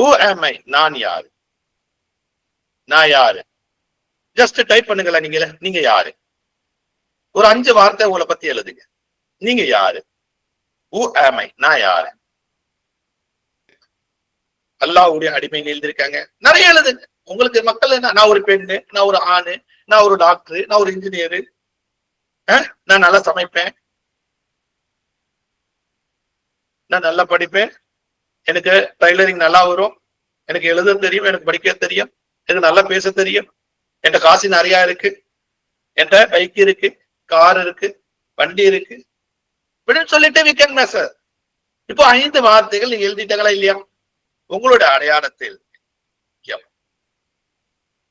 Who am நான் யாரு? நான் யாரு? ஜஸ்ட் டைப் பண்ணுங்களேன் நீங்க நீங்க யாரு? ஒரு அஞ்சு வார்த்தை உங்களை பத்தி எழுதுங்க. நீங்க யாரு? ஹூ am நான் யாரு? அல்லாவுடைய அடிமை எழுதியிருக்காங்க நிறைய எழுதுங்க. உங்களுக்கு மக்கள் என்ன? நான் ஒரு பெண்ணு நான் ஒரு ஆணு நான் ஒரு டாக்டர் நான் ஒரு இன்ஜினியரு நான் நல்லா சமைப்பேன். நான் நல்லா படிப்பேன். எனக்கு டைலரிங் நல்லா வரும். எனக்கு எழுத தெரியும் எனக்கு படிக்க தெரியும் எனக்கு நல்லா பேச தெரியும். என்கிட்ட காசு நிறைய இருக்கு. என்கிட்ட பைக் இருக்கு கார் இருக்கு வண்டி இருக்கு. இப்படின்னு சொல்லிட்டு we can இப்போ ஐந்து வார்த்தைகள் நீங்க எழுதிட்டாங்களா இல்லையா? உங்களோட அடையாளத்தில். முக்கியம்.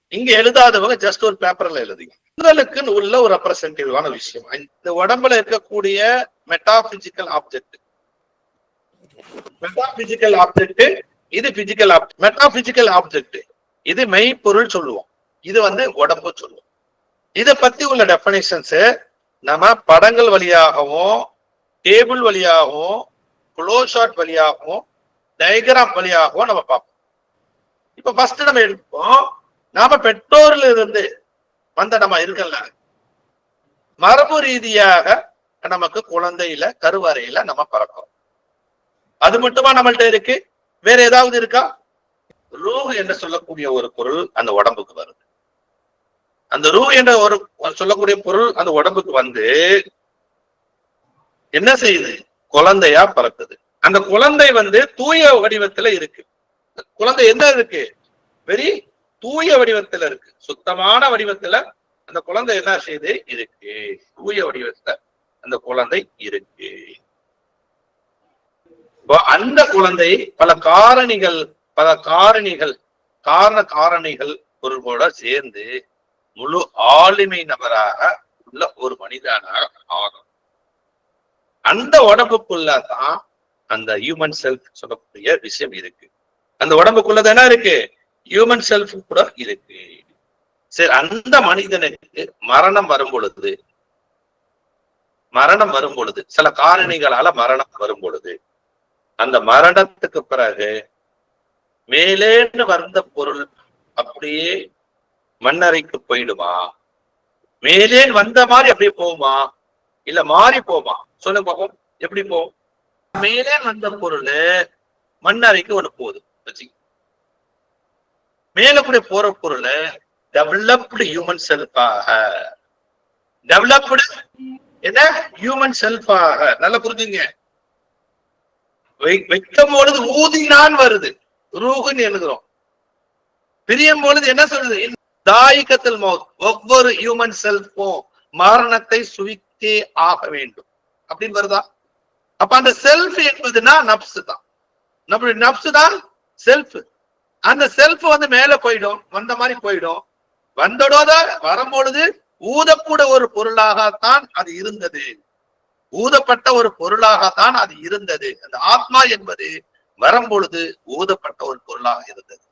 இங்க எழுதாதவங்க ஜஸ்ட் ஒரு பேப்பர்ல எழுதுங்க. உங்களுக்கு உள்ள ஒரு ரெப்ரசன்டேட்டிவான விஷயம். இந்த உடம்புல இருக்கக்கூடிய மெட்டாபிசிக்கல் ஆப்ஜெக்ட் மெட்டாபிசிக்கல் ஆப்ஜெக்ட் இது பிசிக்கல் ஆப்ஜெக்ட் மெட்டாபிசிக்கல் ஆப்ஜெக்ட் இது மெய்ப்பொருள் சொல்லுவோம். இது வந்து உடம்பு சொல்லுவோம். இதை பத்தி உள்ள டெபனிஷன்ஸ் நம்ம படங்கள் வழியாகவும் டேபிள் வழியாகவும் க்ளோ ஷாட் வழியாகவும் டயக்ராம் வழியாகவும் நம்ம பார்ப்போம். இப்ப ஃபர்ஸ்ட் நம்ம எடுப்போம் நாம பெற்றோர்ல இருந்து வந்த நம்ம இருக்கல மரபு ரீதியாக நமக்கு குழந்தையில கருவறையில நம்ம பறக்கிறோம். அது மட்டுமா நம்மள்ட்ட இருக்கு? வேற ஏதாவது இருக்கா? ரூ என்று சொல்லக்கூடிய ஒரு பொருள் அந்த உடம்புக்கு வருது. அந்த ரூ என்ற ஒரு சொல்லக்கூடிய பொருள் அந்த உடம்புக்கு வந்து என்ன செய்யுது? குழந்தையா பறக்குது. அந்த குழந்தை வந்து தூய வடிவத்துல இருக்கு. குழந்தை என்ன இருக்கு? வெறி தூய வடிவத்துல இருக்கு. சுத்தமான வடிவத்துல அந்த குழந்தை என்ன செய்யுது இருக்கு. தூய வடிவத்துல அந்த குழந்தை இருக்கு. அந்த குழந்தை பல காரணிகள் பல காரணிகள் காரண காரணிகள் பொருள்களோட சேர்ந்து முழு ஆளுமை நபராக உள்ள ஒரு மனிதனாக ஆகும் அந்த உடம்புக்குள்ளதான் அந்த ஹியூமன் செல்ஃப் சொல்லக்கூடிய விஷயம் இருக்கு. அந்த உடம்புக்குள்ளது என்ன இருக்கு? ஹியூமன் செல்ஃப் கூட இருக்கு. சரி அந்த மனிதனுக்கு மரணம் வரும் பொழுது மரணம் வரும் பொழுது சில காரணிகளால மரணம் வரும் பொழுது அந்த மரணத்துக்கு பிறகு மேலேன்னு வந்த பொருள் அப்படியே மண்ணறைக்கு போயிடுமா? மேலே வந்த மாதிரி அப்படியே போகுமா? இல்ல மாறி போமா சொல்லுங்க பாப்போம். எப்படி போகும்? மேலே வந்த பொருள் மண்ணறைக்கு ஒண்ணு போகுது. வச்சுக்க. மேல கூட போற பொருள் டெவலப்டு ஹியூமன் செல்ஃபாக டெவலப்டு என்ன ஹியூமன் செல்ஃபாக நல்லா புரிஞ்சுங்க. வைக்கும் பொழுது ஊதினான் வருது. ரூகுன்னு எழுதுறோம். பிரியும் பொழுது என்ன சொல்றது தாயிக்கத்தில் மௌத். ஒவ்வொரு ஹியூமன் செல்ஃபும் மரணத்தை சுவித்தே ஆக வேண்டும். அப்படின்னு வருதா? அப்ப அந்த செல்ஃப் என்பதுன்னா நப்சு தான். நம்மளுடைய நப்சு தான் செல்ஃப் அந்த செல்ஃப் வந்து மேல போயிடும். வந்த மாதிரி போயிடும். வந்தடோத வரும்பொழுது ஊதக்கூட ஒரு பொருளாகத்தான் அது இருந்தது. ஊதப்பட்ட ஒரு பொருளாகத்தான் அது இருந்தது. அந்த ஆத்மா என்பது வரும்பொழுது ஊதப்பட்ட ஒரு பொருளாக இருந்தது.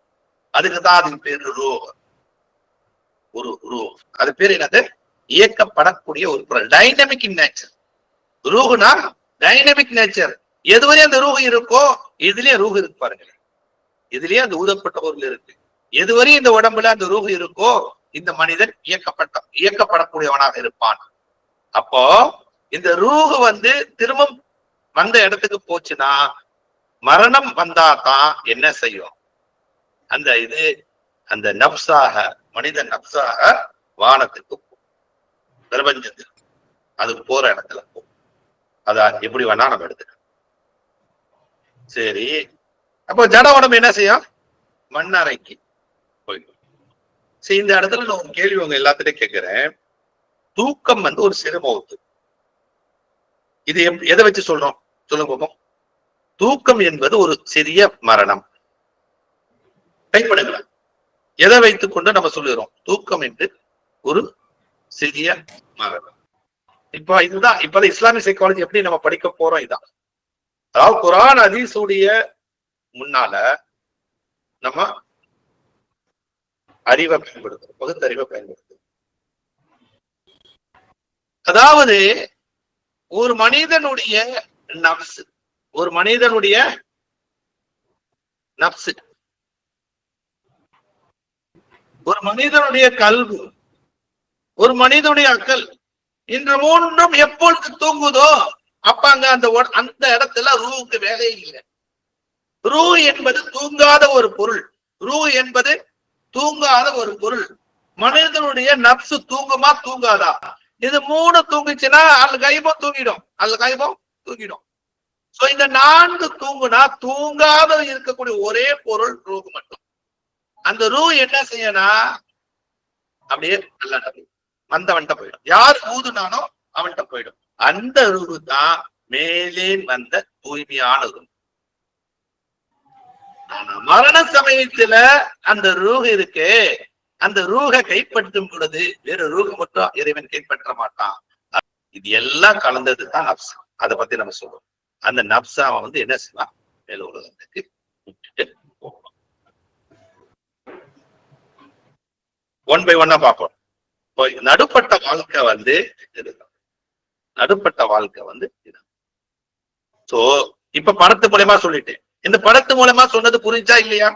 அதுக்குதான் அதுக்கு பேரு ரூ ஒரு ரூ அது பேர் என்னது? இயக்கப்படக்கூடிய ஒரு பொருள். டைனமிக் இன் நேச்சர் ரூகுனா டைனமிக் நேச்சர் எதுவரை அந்த ரூஹு இருக்கோ இதுலயே ரூஹு இருக்கு பாருங்க இதுலயே அந்த ஊதப்பட்ட பொருள் இருக்கு. எதுவரை இந்த உடம்புல அந்த ரூஹு இருக்கோ இந்த மனிதன் இயக்கப்பட்ட இயக்கப்படக்கூடியவனாக இருப்பான். அப்போ இந்த ரூஹு வந்து திரும்ப வந்த இடத்துக்கு போச்சுன்னா மரணம் வந்தா தான் என்ன செய்யும்? அந்த இது அந்த நப்சாக மனித நப்சாக வானத்துக்கு போகும் பிரபஞ்சத்துக்கு அது போற இடத்துல போகும் அதான் எப்படி வேணா நம்ம எடுத்துக்கலாம். சரி. அப்போ ஜட உடம்பு என்ன செய்யும்? மண்ணறைக்கு போயிடும் சரி இந்த இடத்துல நான் ஒரு கேள்வி உங்க எல்லாத்திட்டையும் கேட்கிறேன். தூக்கம் வந்து ஒரு சிறுமவுத்து இது எப்- எதை வச்சு சொல்றோம்? சொல்லுங்க பாப்போம் தூக்கம் என்பது ஒரு சிறிய மரணம். டைப் எதை வைத்துக் கொண்டு நம்ம சொல்லுகிறோம்? தூக்கம் என்று ஒரு சிறிய மரணம். இப்ப இதுதான் இப்ப இஸ்லாமிய சைக்காலஜி எப்படி நம்ம படிக்க போறோம் இதான். அதாவது குரான் ஹதீஸுடைய முன்னால நம்ம அறிவை பயன்படுத்துறோம். பகுத்தறிவை பயன்படுத்துறோம். அதாவது ஒரு மனிதனுடைய நப்சு ஒரு மனிதனுடைய நப்சு ஒரு மனிதனுடைய கல்வி ஒரு மனிதனுடைய அக்கல் இந்த மூன்றும் எப்பொழுது தூங்குதோ அப்ப அங்க அந்த அந்த இடத்துல ரூவுக்கு வேலையே இல்லை. ரூ என்பது தூங்காத ஒரு பொருள். ரூ என்பது தூங்காத ஒரு பொருள். மனிதனுடைய நப்சு தூங்குமா தூங்காதா? இது மூணு தூங்குச்சுன்னா அல்ல கைபம் தூங்கிடும். அல்ல கைபம் தூங்கிடும். சோ இந்த நான்கு தூங்குனா தூங்காத இருக்கக்கூடிய ஒரே பொருள் ரூ மட்டும். அந்த ரூ என்ன செய்யணும் அப்படியே நல்லா நடக்கும். வந்தவன்ட்ட போயிடும். யார் ஊதுனானோ அவன்கிட்ட போயிடும். அந்த ரூ தான் மேலே வந்த தூய்மையான ரூ ஆனா மரண சமயத்துல அந்த ரூ இருக்கு அந்த ரூக கைப்பற்றும் பொழுது வேற ரூக மட்டும் இறைவன் கைப்பற்ற மாட்டான். இது எல்லாம் கலந்தது தான் நப்சா. அதை பத்தி நம்ம சொல்றோம். அந்த நப்சாவை வந்து என்ன செய்வான்? மேல உலகத்துக்கு விட்டுட்டு ஒன் பை ஒன்னா பார்ப்போம். இப்போ நடுப்பட்ட வாழ்க்கை வந்து நடுப்பட்ட வாழ்க்கை வந்து சோ இப்ப படத்து மூலயமா சொல்லிட்டேன். இந்த படத்து மூலமா சொன்னது புரிஞ்சா இல்லையா?